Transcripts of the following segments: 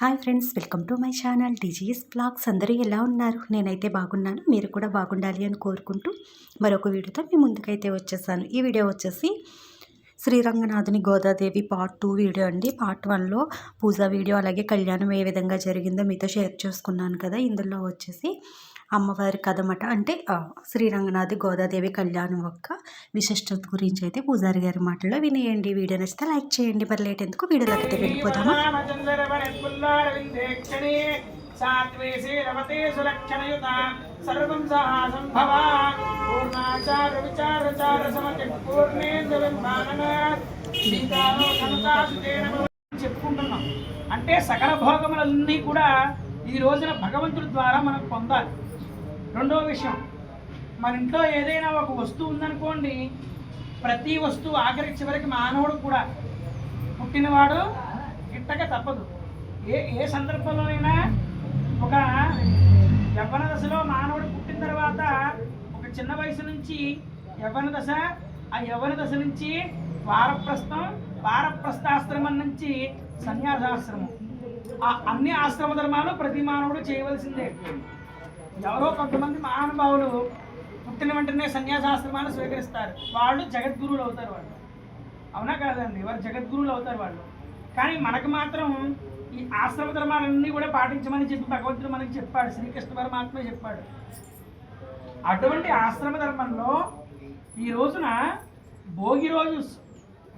Hi friends welcome to my channel DGS blogs. అందరూ ఎలా ఉన్నారు? నేనైతే బాగున్నాను. మీరు కూడా బాగుండాలి అని కోరుకుంటూ మరొక వీడియోతో మీ ముందుకైతే వచ్చేసాను. ఈ వీడియో వచ్చేసి శ్రీరంగనాథుని గోదాదేవి పార్ట్ టూ వీడియో అండి. పార్ట్ వన్లో పూజా వీడియో అలాగే కళ్యాణం ఏ విధంగా జరిగిందో మీతో షేర్ చేసుకున్నాను కదా. ఇందులో వచ్చేసి అమ్మవారి కథమట. అంటే శ్రీరంగనాథి గోదాదేవి కళ్యాణం యొక్క విశిష్టత గురించి అయితే పూజారి గారి మాటల్లో వినేయండి. వీడియో నచ్చితే లైక్ చేయండి. మరి లేట్ ఎందుకు వీడియోలోకి అయితే వెళ్ళిపోదామా? రామచంద్రవనపుల్లారవిందేక్షణే సులక్షణయుత సర్వం పూర్ణాచార సమతి పూర్ణేంద్ర చెప్పుకుంటున్నాం. అంటే సకల భోగములన్నీ కూడా ఈ రోజున భగవంతుడి ద్వారా మనం పొందాలి. రెండవ విషయం. మన ఇంట్లో ఏదైనా ఒక వస్తువు ఉందనుకోండి ప్రతి వస్తువు ఆఖరి చివరికి మానవుడు కూడా పుట్టినవాడు గిట్టక తప్పదు. ఏ ఏ సందర్భంలోనైనా ఒక యవ్వన దశలో మానవుడు పుట్టిన తర్వాత ఒక చిన్న వయసు నుంచి యవ్వన దశ ఆ యవ్వన దశ నుంచి వారప్రస్థం వారప్రస్థాశ్రమం నుంచి సన్యాసాశ్రమం. ఆ అన్ని ఆశ్రమ ధర్మాలు ప్రతి మానవుడు చేయవలసిందే. ఎవరో కొంతమంది మహానుభావులు పుట్టిన వెంటనే సన్యాసాశ్రమాన్ని స్వీకరిస్తారు. వాళ్ళు జగద్గురువులు అవుతారు వాళ్ళు. అవునా కాదండి? వారు జగద్గురువులు అవుతారు వాళ్ళు. కానీ మనకు మాత్రం ఈ ఆశ్రమ ధర్మాలన్నీ కూడా పాటించమని చెప్పి భగవంతుడు మనకి చెప్పాడు. శ్రీకృష్ణ పరమాత్మ చెప్పాడు. అటువంటి ఆశ్రమ ధర్మంలో ఈ రోజున భోగి రోజు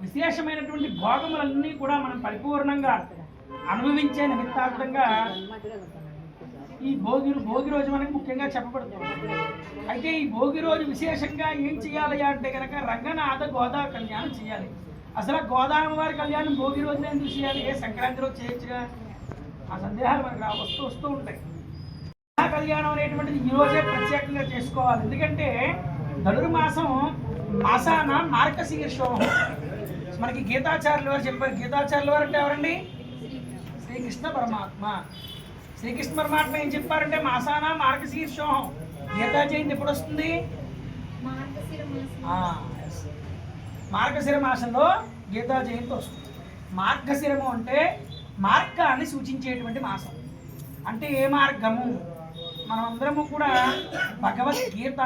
విశేషమైనటువంటి భోగములన్నీ కూడా మనం పరిపూర్ణంగా అనుభవించే నిమిత్తార్థంగా ఈ భోగి భోగి రోజు మనకి ముఖ్యంగా చెప్పబడుతుంది. అయితే ఈ భోగి రోజు విశేషంగా ఏం చేయాలి అంటే కనుక రంగనాథ గోదా కళ్యాణం చేయాలి. అసలు గోదావరి కళ్యాణం భోగి రోజున ఎందుకు చేయాలి? ఏ సంక్రాంతి రోజు చేయొచ్చుగా? ఆ సందేహాలు మనకు రా- వస్తూ వస్తూ ఉంటాయి. గోదా కళ్యాణం అనేటువంటిది ఈ రోజే ప్రత్యేకంగా చేసుకోవాలి. ఎందుకంటే ధనుర్మాసం మాసాన మార్గశీర్షం మనకి గీతాచార్యుల వారు చెప్పారు. గీతాచార్యుల వారు అంటే ఎవరండి? శ్రీకృష్ణ పరమాత్మ. శ్రీకృష్ణ పరమాత్మ ఏం చెప్పారంటే మాసాన మార్గశీర్షోహం. గీతా జయంతి ఎప్పుడు వస్తుంది. మార్గశిర మాసంలో గీతా జయంతి వస్తుంది. మార్గశిరము అంటే మార్గాన్ని సూచించేటువంటి మాసం. అంటే ఏ మార్గము? మనమందరము కూడా భగవద్గీత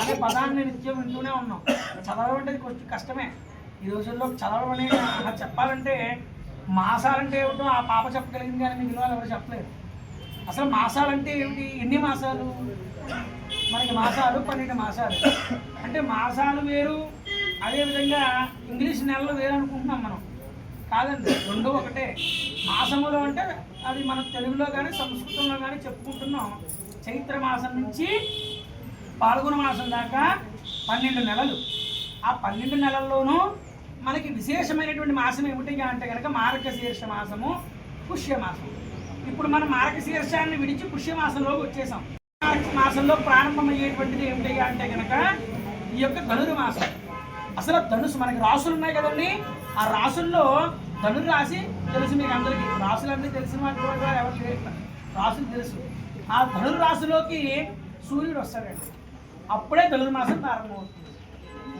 అనే పదాన్ని నిత్యం వింటూనే ఉన్నాం. చదవడం అంటే కొంచెం కష్టమే. ఈ రోజుల్లో చదవడం అనేది చెప్పాలంటే మాసాలంటే ఏమిటో ఆ పాప చెప్పగలిగింది కానీ మిగిలిన వాళ్ళు ఎవరు చెప్పలేరు. అసలు మాసాలు అంటే ఏమిటి? ఎన్ని మాసాలు? మనకి మాసాలు పన్నెండు మాసాలు. అంటే మాసాలు వేరు అదేవిధంగా ఇంగ్లీష్ నెలలు వేరు అనుకుంటున్నాం మనం. కాదండి రెండు ఒకటే. మాసములు అంటే అది మనం తెలుగులో కానీ సంస్కృతంలో కానీ చెప్పుకుంటున్నాం. చైత్ర మాసం నుంచి పాల్గొన మాసం దాకా పన్నెండు నెలలు. ఆ పన్నెండు నెలల్లోనూ మనకి విశేషమైనటువంటి మాసం ఏమిటి అంటే కనుక మార్గశీర్ష మాసము పుష్య మాసము. ఇప్పుడు మనం మార్గశీర్షాన్ని విడిచి పుష్యమాసంలోకి వచ్చేసాం. మాసంలో ప్రారంభమయ్యేటువంటిది ఏమిటి అంటే కనుక ఈ యొక్క ధనురు మాసం అసలు ధనుసు మనకి రాసులు ఉన్నాయి కదండి. ఆ రాసుల్లో ధనుర్ రాశి తెలుసు మీకు అందరికీ. రాసులన్నీ తెలిసిన వాళ్ళు ఎవరు లేరు రాసులు తెలుసు. ఆ ధనుర్ రాశిలోకి సూర్యుడు వస్తాడండి. అప్పుడే ధనుర్మాసం ప్రారంభమవుతుంది.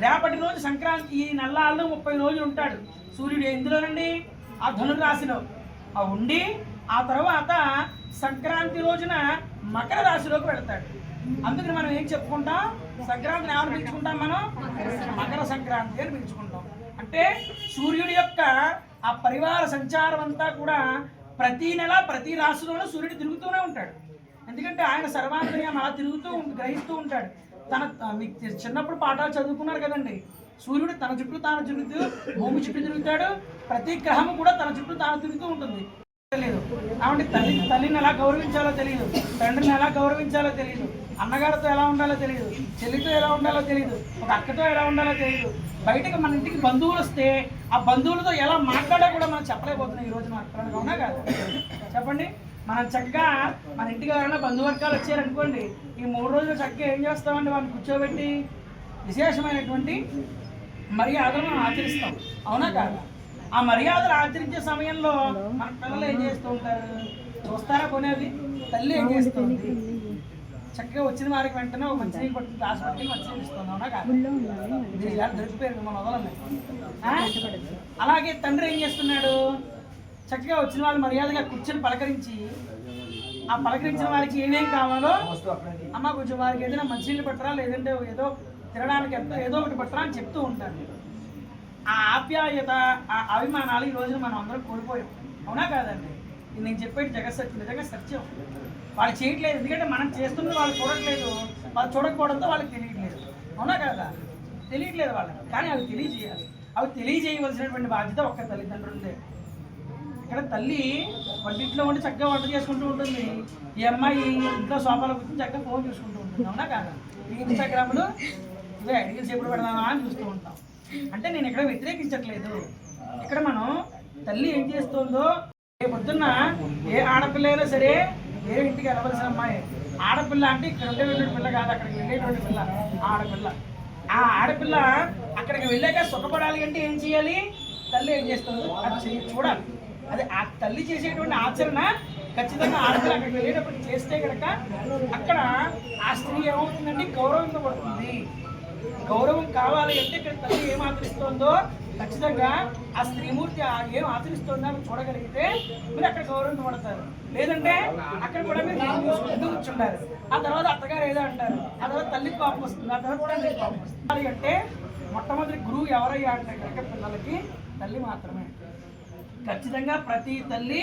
రేపటి రోజు సంక్రాంతి ఈ నెలల్లో ముప్పై రోజులు ఉంటాడు. సూర్యుడు ఎందులోనండి? ఆ ధనుర్రాశిలో ఆ ఉండి ఆ తర్వాత సంక్రాంతి రోజున మకర రాశిలోకి వెళ్తాడు. అందుకని మనం ఏం చెప్పుకుంటాం? సంక్రాంతిని ఏమని పిలుచుకుంటాం మనం? మకర సంక్రాంతి అని పిలుచుకుంటాం. అంటే సూర్యుడి యొక్క ఆ పరివార సంచారం అంతా కూడా ప్రతి నెల ప్రతి రాశిలోనూ సూర్యుడు తిరుగుతూనే ఉంటాడు. ఎందుకంటే ఆయన సర్వాంతర్యం అలా తిరుగుతూ గ్రహిస్తూ ఉంటాడు. తన మీకు చిన్నప్పుడు పాఠాలు చదువుకున్నారు కదండి. సూర్యుడు తన చుట్టూ తాను తిరుగుతూ భూమి చుట్టూ తిరుగుతాడు. ప్రతి గ్రహము కూడా తన చుట్టూ తాను తిరుగుతూ ఉంటుంది. తెలియదు కాబట్టి తల్లి తల్లిని ఎలా గౌరవించాలో తెలియదు తండ్రిని ఎలా గౌరవించాలో తెలియదు అన్నగారితో ఎలా ఉండాలో తెలియదు చెల్లితో ఎలా ఉండాలో తెలియదు ఒక అక్కతో ఎలా ఉండాలో తెలియదు బయటకు మన ఇంటికి బంధువులు వస్తే ఆ బంధువులతో ఎలా మాట్లాడా కూడా మనం చెప్పలేకపోతున్నాం ఈ రోజు మాట్లాడడం అవునా కాదు? చెప్పండి. మనం చక్కగా మన ఇంటికి ఎవరైనా బంధువర్గాలు వచ్చారనుకోండి ఈ మూడు రోజులు చక్కగా ఏం చేస్తామండి వాళ్ళని కూర్చోబెట్టి విశేషమైనటువంటి మర్యాదలను ఆచరిస్తాం. అవునా కాదా? ఆ మర్యాదలు ఆచరించే సమయంలో మన పిల్లలు ఏం చేస్తూ ఉంటారు? చూస్తారా కొనేది తల్లి ఏం చేస్తుంది? చక్కగా వచ్చిన వారికి వెంటనే ఒక మంచి నీళ్ళు పట్టుకుని గ్లాస్ పట్టుకుని మంచి కాదు? ఇలా దొరికిపోయారు వదలండి? అలాగే తండ్రి ఏం చేస్తున్నాడు? చక్కగా వచ్చిన వాళ్ళు మర్యాదగా కూర్చొని పలకరించి ఆ పలకరించిన వారికి ఏమేం కావాలో అమ్మ కొంచెం వారికి ఏదైనా మంచినీళ్ళు పట్టరా లేదంటే ఏదో తినడానికి ఎంతో ఏదో ఒకటి పట్టరా అని చెప్తూ ఉంటారు. ఆ ఆప్యాయత ఆ అభిమానాలు ఈ రోజున మనం అందరం కోల్పోయాం. అవునా కాదండి? నేను చెప్పేది జగత్ సత్యం నిజంగా సత్యం. వాళ్ళు చేయట్లేదు. ఎందుకంటే మనం చేస్తున్నది వాళ్ళు చూడట్లేదు. వాళ్ళు చూడకపోవడంతో వాళ్ళకి తెలియట్లేదు. అవునా కదా? తెలియట్లేదు వాళ్ళకి. కానీ అవి తెలియజేయాలి. అవి తెలియజేయవలసినటువంటి బాధ్యత ఒక్క తల్లిదండ్రులదే. ఇక్కడ తల్లి వంటింట్లో ఉండి చక్కగా వంట చేసుకుంటూ ఉంటుంది. ఈ అమ్మాయి ఇంట్లో సోఫాలో కూర్చొని చక్కగా ఫోన్ చూసుకుంటూ ఉంటుంది. అవునా కాదా? ఈ ఇన్స్టాగ్రామ్లో ఇవే అడిగిన ఎప్పుడు పెడదామా అని చూస్తూ ఉంటాం. అంటే నేను ఇక్కడ వ్యతిరేకించట్లేదు. ఇక్కడ మనం తల్లి ఏం చేస్తుందో రేపు పొద్దున్న ఏ ఆడపిల్ల అయినా సరే వేరే ఇంటికి వెళ్ళవలసిన అమ్మాయి. ఆడపిల్ల అంటే ఇక్కడ ఉండేటువంటి పిల్ల కాదు అక్కడికి వెళ్ళేటువంటి పిల్ల. ఆడపిల్ల. ఆ ఆడపిల్ల అక్కడికి వెళ్ళాక సుఖపడాలి అంటే ఏం చేయాలి? తల్లి ఏం చేస్తుంది అది చెయ్యి చూడాలి. అదే ఆ తల్లి చేసేటువంటి ఆచరణ ఖచ్చితంగా ఆడపిల్ల అక్కడికి వెళ్ళేటప్పుడు చేస్తే కనుక అక్కడ ఆ స్త్రీ ఏమవుతుందంటే గౌరవించబడుతుంది గౌరవం కావాలి అంటే ఇక్కడ తల్లి ఏం ఆచరిస్తోందో ఖచ్చితంగా ఆ స్త్రీమూర్తి ఏం ఆచరిస్తుందో అని చూడగలిగితే మీరు అక్కడ గౌరవం పడతారు లేదంటే అక్కడ కూడా మీరు నేను చూసుకుంటూ కూర్చుంటారు. ఆ తర్వాత అత్తగారు ఏదో అంటారు. ఆ తర్వాత తల్లికి పాపం వస్తుంది ఆ తర్వాత తండ్రికి పాపం వస్తుంది. అంటే మొట్టమొదటి గురువు ఎవరయ్యా అంటే కనుక పిల్లలకి తల్లి మాత్రమే. ఖచ్చితంగా ప్రతి తల్లి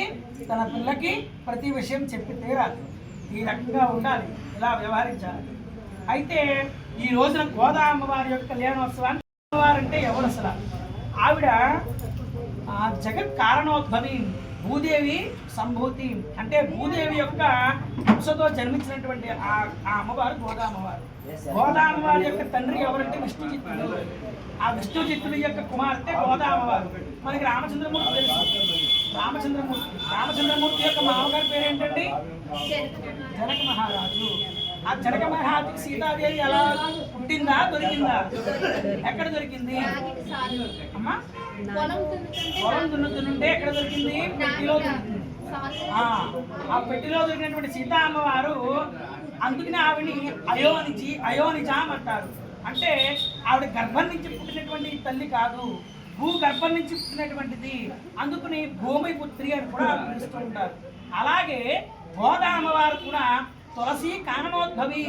తన పిల్లకి ప్రతి విషయం చెప్పి తీరాలి ఈ రకంగా ఉండాలి. ఇలా వ్యవహరించాలి. అయితే ఈ రోజున గోదా అమ్మవారి యొక్క కళ్యాణోత్సవాన్ని అమ్మవారు అంటే ఎవరు అసలు? ఆవిడ ఆ జగత్ కారణోద్భవి భూదేవి సంభూతి. అంటే భూదేవి యొక్క అంశతో జన్మించినటువంటి ఆ ఆ అమ్మవారు గోదా అమ్మవారు. గోదా అమ్మవారి యొక్క తండ్రి ఎవరంటే విష్ణుచిత్తుడు ఆ విష్ణుచిత్తుడి యొక్క కుమార్తె గోదా అమ్మవారు. మనకి రామచంద్రమూర్తి తెలుసు. రామచంద్రమూర్తి రామచంద్రమూర్తి యొక్క మామగారి పేరు ఏంటండి జనక మహారాజు. ఆ జనక మహారాజుకి సీతాదేవి ఎలా పుట్టిందా దొరికిందా? ఎక్కడ దొరికింది? అమ్మా? పొలం దున్నుతుంటే ఎక్కడ దొరికింది? పెట్టిలో ఆ, పెట్టిలో దొరికినటువంటి సీతా అమ్మవారు అందుకని ఆవిడని అయోనిజి అయోనిజాం అంటారు. అంటే ఆవిడ గర్భం నుంచి పుట్టినటువంటి తల్లి కాదు భూ గర్భం నుంచి పుట్టినటువంటిది. అందుకని భూమి పుత్రి అని కూడా పిలుస్తూ ఉంటారు. అలాగే గోదా అమ్మవారు కూడా తులసి కానమోద్భవి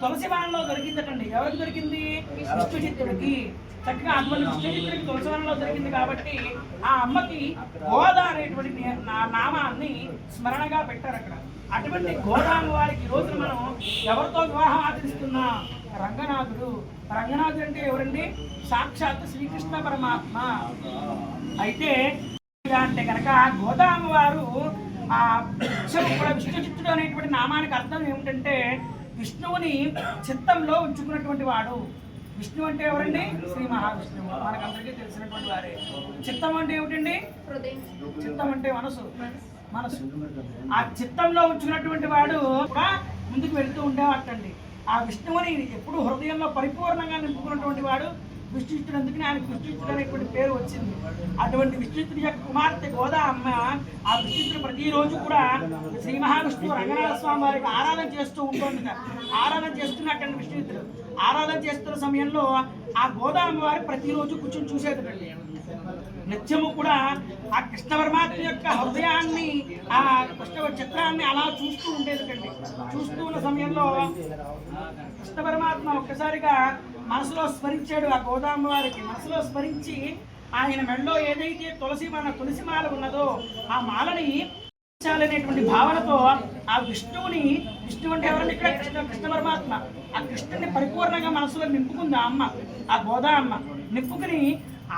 తులసి వనంలో దొరికిందటండి. ఎవరికి దొరికింది? విష్ణుచిత్తుడికి చక్కగా అటువంటి విష్ణుచిత్తుడికి తులసి వనంలో దొరికింది కాబట్టి ఆ అమ్మకి గోదా అనేటువంటి నా- నామాన్ని స్మరణగా పెట్టారు అక్కడ. అటువంటి గోదామ వారికి ఈ మనం ఎవరితో వివాహం ఆచరిస్తున్నాం? రంగనాథుడు. రంగనాథుడు అంటే ఎవరండి? సాక్షాత్ శ్రీకృష్ణ పరమాత్మ. అయితే ఇలా అంటే కనుక గోదామ వారు ఆ విష్ణువు కూడా విష్ణు చిత్తుడు అనేటువంటి నామానికి అర్థం ఏమిటంటే విష్ణువుని చిత్తంలో ఉంచుకున్నటువంటి వాడు. విష్ణు అంటే ఎవరండి? శ్రీ మహావిష్ణువు. మనకందరికీ తెలిసినటువంటి వారే. చిత్తం అంటే ఏమిటండి? చిత్తం అంటే మనసు. మనసు. ఆ చిత్తంలో ఉంచుకున్నటువంటి వాడు కూడా ముందుకు వెళ్తూ ఉండేవాటండి ఆ విష్ణువుని ఎప్పుడు హృదయంలో పరిపూర్ణంగా నింపుకున్నటువంటి వాడు విష్ణుచిత్తుడు అందుకని ఆయన విష్ణుచిత్తుడు అనేటువంటి పేరు వచ్చింది. అటువంటి విష్ణుచిత్తుడి యొక్క కుమార్తె గోదా అమ్మ ఆ విష్ణుచిత్తుడు ప్రతిరోజు కూడా శ్రీ మహావిష్ణువు రంగనాథ స్వామి వారికి ఆరాధన చేస్తూ ఉంటుంది ఆరాధన చేస్తున్నటువంటి విష్ణుచిత్తుడు ఆరాధన చేస్తున్న సమయంలో ఆ గోదా అమ్మవారు ప్రతిరోజు కూర్చొని చూసేదండి నిత్యము కూడా ఆ కృష్ణ పరమాత్మ యొక్క హృదయాన్ని ఆ కృష్ణ చిత్రాన్ని అలా చూస్తూ ఉండేది చూస్తూ ఉన్న సమయంలో కృష్ణ పరమాత్మ ఒక్కసారిగా మనసులో స్మరించాడు ఆ గోదామ వారికి. మనసులో స్మరించి ఆయన మెడలో ఏదైతే తులసి మన తులసి మాల ఉన్నదో ఆ మాలని అనేటువంటి భావనతో ఆ విష్ణువుని విష్ణువు అంటే ఎవరంటే ఇక్కడ? కృష్ణ కృష్ణ పరమాత్మ. ఆ కృష్ణుని పరిపూర్ణంగా మనసులో నింపుకుంది ఆ అమ్మ? ఆ గోదా అమ్మ. నింపుకుని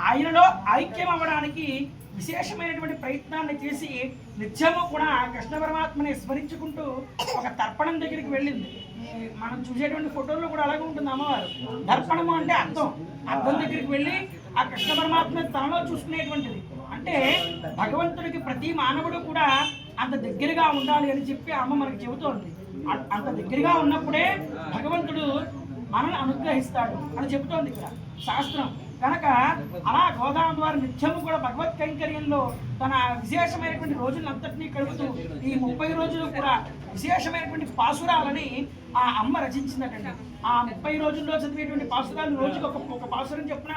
ఆయనలో ఐక్యం అవ్వడానికి విశేషమైనటువంటి ప్రయత్నాన్ని చేసి నిత్యము కూడా ఆ కృష్ణ పరమాత్మని స్మరించుకుంటూ ఒక తర్పణం దగ్గరికి వెళ్ళింది. మనం చూసేటువంటి ఫోటోల్లో కూడా అలాగే ఉంటుంది అమ్మవారు. దర్పణము అంటే అర్థం. అర్థం దగ్గరికి వెళ్ళి ఆ కృష్ణ పరమాత్మ తనలో చూసుకునేటువంటిది. అంటే భగవంతుడికి ప్రతి మానవుడు కూడా అంత దగ్గరగా ఉండాలి అని చెప్పి అమ్మ మనకు చెబుతోంది. అంత దగ్గరగా ఉన్నప్పుడే భగవంతుడు మనల్ని అనుగ్రహిస్తాడు అని చెబుతోంది ఇక్కడ. శాస్త్రం. కనుక అలా గోదావరి వారి నిత్యము కూడా భగవత్ కైంకర్యంలో తన విశేషమైనటువంటి రోజులంతటినీ కడుగుతూ ఈ ముప్పై రోజులు కూడా విశేషమైనటువంటి పాసురాలని ఆ అమ్మ రచించిందటండి. ఆ ముప్పై రోజుల్లో చదివేటువంటి పాసురాలు రోజుకి ఒక ఒక పాసురం చెప్పిన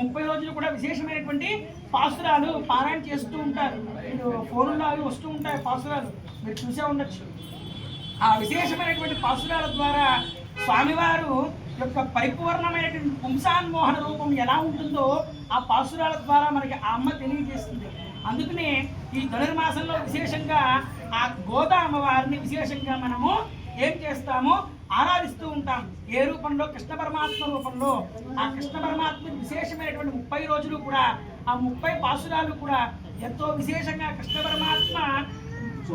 ముప్పై రోజులు కూడా విశేషమైనటువంటి పాసురాలు పారాయణ చేస్తూ ఉంటారు. మీరు ఫోన్లో అవి వస్తూ ఉంటాయి పాసురాలు. మీరు చూసే ఉండొచ్చు. ఆ విశేషమైనటువంటి పాసురాల ద్వారా స్వామివారు యొక్క పరిపూర్ణమైనటువంటి పుంసాన్మోహన రూపం ఎలా ఉంటుందో ఆ పాసురాల ద్వారా మనకి ఆ అమ్మ తెలియజేస్తుంది. అందుకనే ఈ ధనుర్మాసంలో విశేషంగా ఆ గోదా అమ్మవారిని విశేషంగా మనము ఏం చేస్తాము? ఆరాధిస్తూ ఉంటాం. ఏ రూపంలో? కృష్ణ పరమాత్మ రూపంలో. ఆ కృష్ణ పరమాత్మ విశేషమైనటువంటి ముప్పై రోజులు కూడా ఆ ముప్పై పాసురాలు కూడా ఎంతో విశేషంగా కృష్ణ పరమాత్మ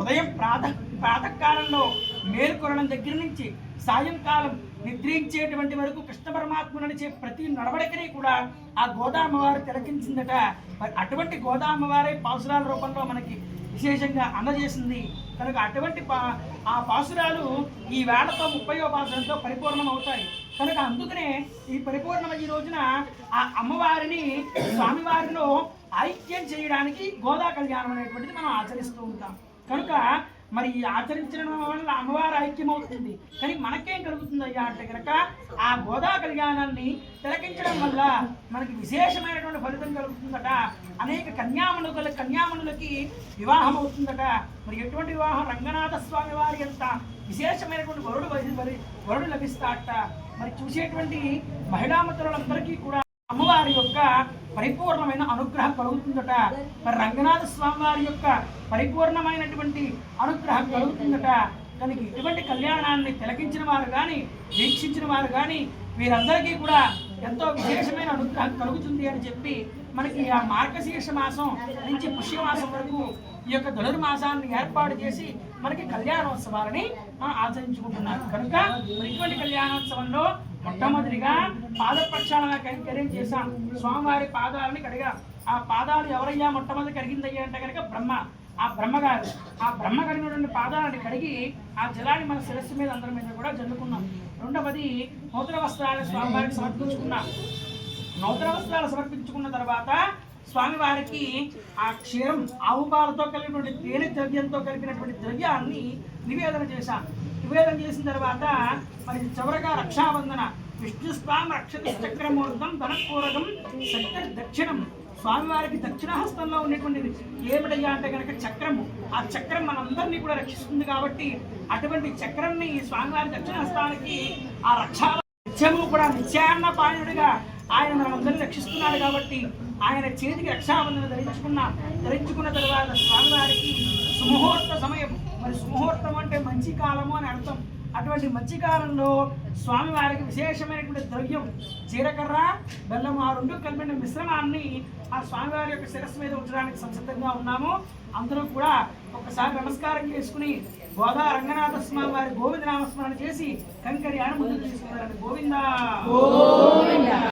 ఉదయం ప్రాత ప్రాతకాలంలో మేల్కొనడం దగ్గర నుంచి సాయంకాలం నిద్రించేటువంటి వరకు కృష్ణ పరమాత్మ నడిచే ప్రతి నడవడికని కూడా ఆ గోదామ్మవారు తిలకించిందట. మరి అటువంటి గోదామ్మవారే పాసురాల రూపంలో మనకి విశేషంగా అందజేసింది. కనుక అటువంటి పా ఆ పాసురాలు ఈ వేళతో ముప్పయో పాసురంతో పరిపూర్ణం అవుతాయి కనుక అందుకనే ఈ పరిపూర్ణం ఈ రోజున ఆ అమ్మవారిని స్వామివారిలో ఐక్యం చేయడానికి గోదా కళ్యాణం అనేటువంటిది మనం ఆచరిస్తూ ఉంటాం. కనుక మరి ఈ ఆచరించడం వల్ల అమ్మవారు ఐక్యమవుతుంది కానీ మనకేం కలుగుతుంది అయ్యా అంటే కనుక ఆ గోదా కళ్యాణాన్ని తిలకించడం వల్ల మనకి విశేషమైనటువంటి ఫలితం కలుగుతుందట. అనేక కన్యామణుల కన్యామణులకి వివాహం అవుతుందట. మరి ఎటువంటి వివాహం? రంగనాథ స్వామి వారి ఎంత విశేషమైనటువంటి వరుడు వరుడు లభిస్తాడట. మరి చూసేటువంటి మహిళామతులందరికీ కూడా అమ్మవారి యొక్క పరిపూర్ణమైన అనుగ్రహం కలుగుతుందట. మరి రంగనాథ స్వామి వారి యొక్క పరిపూర్ణమైనటువంటి అనుగ్రహం కలుగుతుందట. కనుక ఇటువంటి కళ్యాణాన్ని తిలకించిన వారు కానీ వీక్షించిన వారు కానీ వీరందరికీ కూడా ఎంతో విశేషమైన అనుగ్రహం కలుగుతుంది అని చెప్పి మనకి ఆ మార్గశీర్ష మాసం నుంచి పుష్యమాసం వరకు ఈ యొక్క ధనుర్మాసాన్ని ఏర్పాటు చేసి మనకి కళ్యాణోత్సవాలని మనం ఆచరించుకుంటున్నారు. కనుక ఇటువంటి కళ్యాణోత్సవంలో మొట్టమొదటిగా పాద ప్రక్షాళన కైంకర్యం చేశాం. స్వామివారి పాదాలని కడిగా. ఆ పాదాలు ఎవరయ్యా? మొట్టమొదటి కడిగిందయ్యా అంటే కనుక బ్రహ్మ. ఆ బ్రహ్మగారు. ఆ బ్రహ్మ కడిగినటువంటి పాదాలని కడిగి ఆ జలాన్ని మన శిరస్సు మీద అందరి మీద కూడా జల్లుకున్నాం. రెండవది నూతన వస్త్రాలను స్వామివారికి సమర్పించుకున్నాం. నూతన వస్త్రాలు సమర్పించుకున్న తర్వాత స్వామివారికి ఆ క్షీరం ఆవు పాలతో కలిగినటువంటి తేనె ద్రవ్యంతో కలిపినటువంటి ద్రవ్యాన్ని నివేదన చేశాం. నివేదన చేసిన తర్వాత మరి చివరగా రక్షాబంధన విష్ణు స్వామి రక్షణ చక్రమూర్తం ధనపూరకం శక్తి దక్షిణం స్వామివారికి దక్షిణహస్తంలో ఉన్నటువంటిది ఏమిటయ్యా అంటే కనుక చక్రము. ఆ చక్రం మనందరినీ కూడా రక్షిస్తుంది కాబట్టి అటువంటి చక్రాన్ని స్వామివారి దక్షిణహస్తానికి ఆ రక్షాల నిత్యము కూడా నిత్యాన్న పాయుడిగా ఆయన మనందరినీ రక్షిస్తున్నాడు కాబట్టి ఆయన చేతికి రక్షాబంధన ధరించుకున్న ధరించుకున్న తర్వాత స్వామివారికి అది సుముహూర్తం అంటే మంచి కాలము అని అర్థం. అటువంటి మంచి కాలంలో స్వామివారికి విశేషమైనటువంటి ద్రవ్యం చీరకర్ర బెల్లం ఆ రెండు కలిపిన మిశ్రమాన్ని ఆ స్వామివారి యొక్క శిరస్సు మీద ఉంచడానికి సంసిద్ధంగా ఉన్నాము. అందరూ కూడా ఒకసారి నమస్కారం చేసుకుని గోదా రంగనాథ స్వామి వారి గోవింద నామస్మరణ చేసి కంకర్యాన్ని ముందుకు తీసుకున్నారండి. గోవింద!